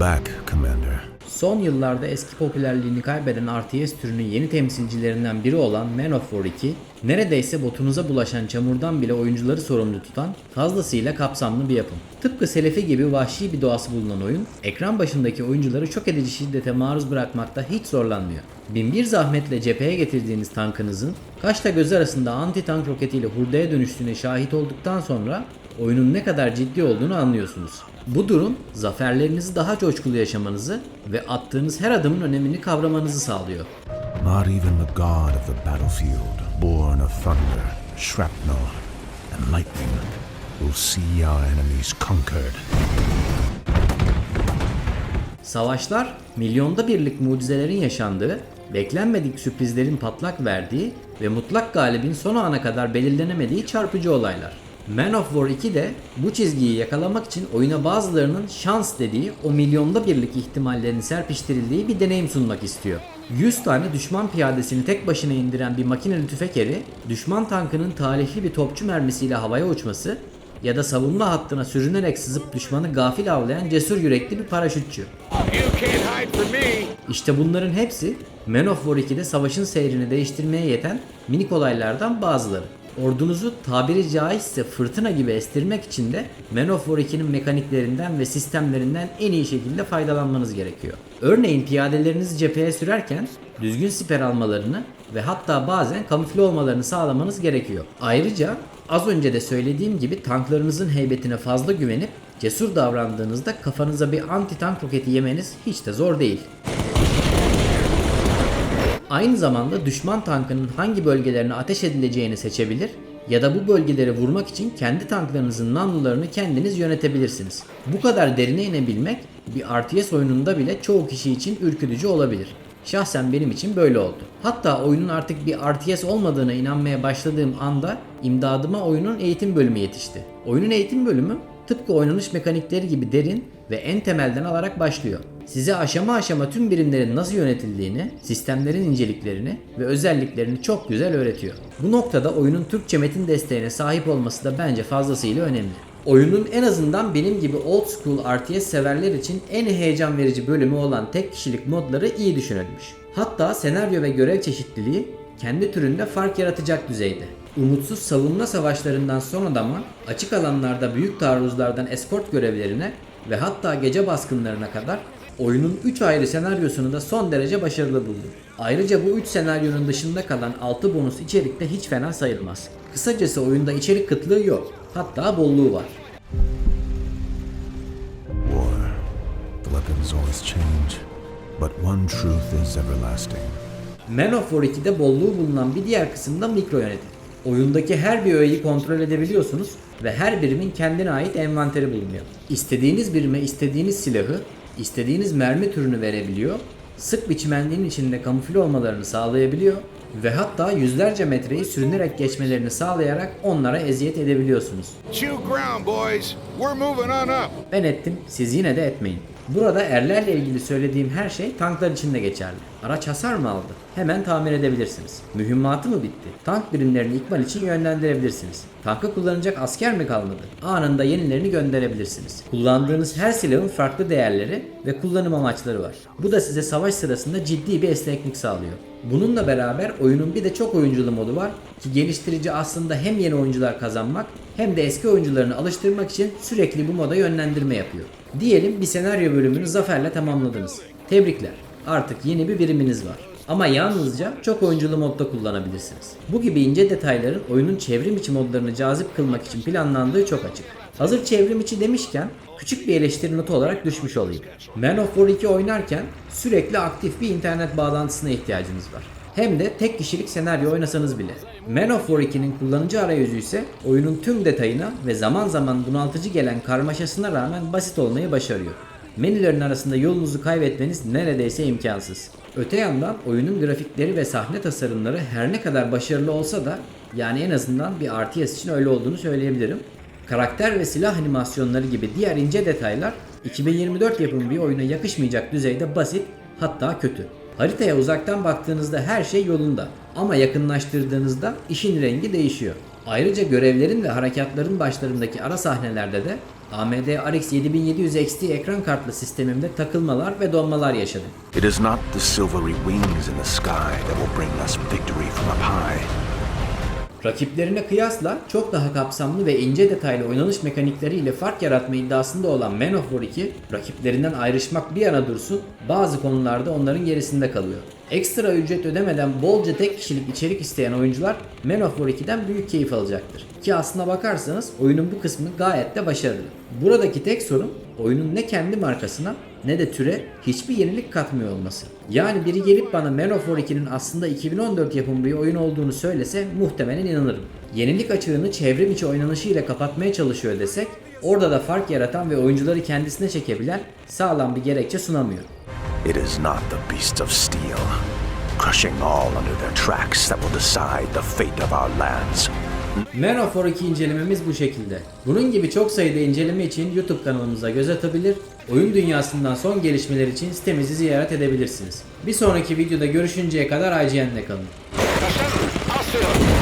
Back, Commander. Son yıllarda eski popülerliğini kaybeden RTS türünün yeni temsilcilerinden biri olan Man of War 2, neredeyse botunuza bulaşan çamurdan bile oyuncuları sorumlu tutan fazlasıyla kapsamlı bir yapım. Tıpkı Selefi gibi vahşi bir doğası bulunan oyun, ekran başındaki oyuncuları çok edici şiddete maruz bırakmakta hiç zorlanmıyor. Binbir zahmetle cepheye getirdiğiniz tankınızın kaşla göz arasında anti-tank roketiyle hurdaya dönüştüğüne şahit olduktan sonra oyunun ne kadar ciddi olduğunu anlıyorsunuz. Bu durum zaferlerinizi daha coşkulu yaşamanızı ve attığınız her adımın önemini kavramanızı sağlıyor. Not even the god of the battlefield, born of thunder, shrapnel, and lightning, will see our enemies conquered. Savaşlar milyonda birlik mucizelerin yaşandığı, beklenmedik sürprizlerin patlak verdiği ve mutlak galibin son ana kadar belirlenemediği çarpıcı olaylar. Man of War 2 de bu çizgiyi yakalamak için oyuna bazılarının şans dediği o milyonda birlik ihtimallerin serpiştirildiği bir deneyim sunmak istiyor. 100 tane düşman piyadesini tek başına indiren bir makineli tüfek eri, düşman tankının talihli bir topçu mermisiyle havaya uçması ya da savunma hattına sürünerek sızıp düşmanı gafil avlayan cesur yürekli bir paraşütçü. İşte bunların hepsi Man of War 2'de savaşın seyrini değiştirmeye yeten minik olaylardan bazıları. Ordunuzu tabiri caizse fırtına gibi estirmek için de Man of War 2'nin mekaniklerinden ve sistemlerinden en iyi şekilde faydalanmanız gerekiyor. Örneğin piyadelerinizi cepheye sürerken düzgün siper almalarını ve hatta bazen kamufle olmalarını sağlamanız gerekiyor. Ayrıca az önce de söylediğim gibi tanklarınızın heybetine fazla güvenip cesur davrandığınızda kafanıza bir anti tank roketi yemeniz hiç de zor değil. Aynı zamanda düşman tankının hangi bölgelerine ateş edileceğini seçebilir ya da bu bölgeleri vurmak için kendi tanklarınızın namlularını kendiniz yönetebilirsiniz. Bu kadar derine inebilmek bir RTS oyununda bile çoğu kişi için ürkütücü olabilir. Şahsen benim için böyle oldu. Hatta oyunun artık bir RTS olmadığına inanmaya başladığım anda imdadıma oyunun eğitim bölümü yetişti. Oyunun eğitim bölümü tıpkı oynanış mekanikleri gibi derin ve en temelden alarak başlıyor. Size aşama aşama tüm birimlerin nasıl yönetildiğini, sistemlerin inceliklerini ve özelliklerini çok güzel öğretiyor. Bu noktada oyunun Türkçe metin desteğine sahip olması da bence fazlasıyla önemli. Oyunun en azından benim gibi old school RTS severler için en heyecan verici bölümü olan tek kişilik modları iyi düşünülmüş. Hatta senaryo ve görev çeşitliliği kendi türünde fark yaratacak düzeyde. Umutsuz savunma savaşlarından son adama açık alanlarda büyük taarruzlardan eskort görevlerine ve hatta gece baskınlarına kadar oyunun 3 ayrı senaryosunu da son derece başarılı buldum. Ayrıca bu 3 senaryonun dışında kalan 6 bonus içerik de hiç fena sayılmaz. Kısacası oyunda içerik kıtlığı yok. Hatta bolluğu var. War. The weapons always change, but one truth is everlasting. Man of War 2'de bolluğu bulunan bir diğer kısım da mikro yönetim. Oyundaki her bir öğeyi kontrol edebiliyorsunuz ve her birimin kendine ait envanteri bulunuyor. İstediğiniz birime istediğiniz silahı, istediğiniz mermi türünü verebiliyor, sık bir çimenliğin içinde kamufle olmalarını sağlayabiliyor ve hatta yüzlerce metreyi sürünerek geçmelerini sağlayarak onlara eziyet edebiliyorsunuz. Ben ettim, siz yine de etmeyin. Burada erlerle ilgili söylediğim her şey tanklar için de geçerli. Araç hasar mı aldı? Hemen tamir edebilirsiniz. Mühimmatı mı bitti? Tank birimlerini ikmal için yönlendirebilirsiniz. Tanka kullanacak asker mi kalmadı? Anında yenilerini gönderebilirsiniz. Kullandığınız her silahın farklı değerleri ve kullanım amaçları var. Bu da size savaş sırasında ciddi bir esneklik sağlıyor. Bununla beraber oyunun bir de çok oyunculu modu var ki geliştirici aslında hem yeni oyuncular kazanmak hem de eski oyuncularını alıştırmak için sürekli bu moda yönlendirme yapıyor. Diyelim bir senaryo bölümünü zaferle tamamladınız. Tebrikler. Artık yeni bir biriminiz var. Ama yalnızca çok oyunculu modda kullanabilirsiniz. Bu gibi ince detayların oyunun çevrim içi modlarını cazip kılmak için planlandığı çok açık. Hazır çevrim içi demişken küçük bir eleştiri notu olarak düşmüş olayım. Man of War 2 oynarken sürekli aktif bir internet bağlantısına ihtiyacınız var. Hem de tek kişilik senaryo oynasanız bile. Man of War 2'nin kullanıcı arayüzü ise oyunun tüm detayına ve zaman zaman bunaltıcı gelen karmaşasına rağmen basit olmayı başarıyor. Menülerin arasında yolunuzu kaybetmeniz neredeyse imkansız. Öte yandan oyunun grafikleri ve sahne tasarımları her ne kadar başarılı olsa da yani en azından bir RTS için öyle olduğunu söyleyebilirim. Karakter ve silah animasyonları gibi diğer ince detaylar 2024 yapımı bir oyuna yakışmayacak düzeyde basit hatta kötü. Haritaya uzaktan baktığınızda her şey yolunda ama yakınlaştırdığınızda işin rengi değişiyor. Ayrıca görevlerin ve harekatların başlarındaki ara sahnelerde de AMD RX 7700 XT ekran kartlı sistemimde takılmalar ve donmalar yaşadım. It is not the silvery wings in the sky that will bring us victory from up high. Rakiplerine kıyasla çok daha kapsamlı ve ince detaylı oynanış mekanikleriyle fark yaratma iddiasında olan Man of War 2, rakiplerinden ayrışmak bir yana dursun, bazı konularda onların gerisinde kalıyor. Ekstra ücret ödemeden bolca tek kişilik içerik isteyen oyuncular Man of War 2'den büyük keyif alacaktır. Ki aslına bakarsanız oyunun bu kısmı gayet de başarılı. Buradaki tek sorun oyunun ne kendi markasına ne de türe hiçbir yenilik katmıyor olması. Yani biri gelip bana Man of War 2'nin aslında 2014 yapımı bir oyun olduğunu söylese muhtemelen inanırım. Yenilik açığını çevrim içi oynanışı ile kapatmaya çalışıyor desek orada da fark yaratan ve oyuncuları kendisine çekebilen sağlam bir gerekçe sunamıyor. It is not the beasts of steel, crushing all under their tracks that will decide the fate of our lands. Man of War 2 incelememiz bu şekilde. Bunun gibi çok sayıda inceleme için YouTube kanalımıza göz atabilir, oyun dünyasından son gelişmeler için sitemizi ziyaret edebilirsiniz. Bir sonraki videoda görüşünceye kadar IGN'de kalın. You.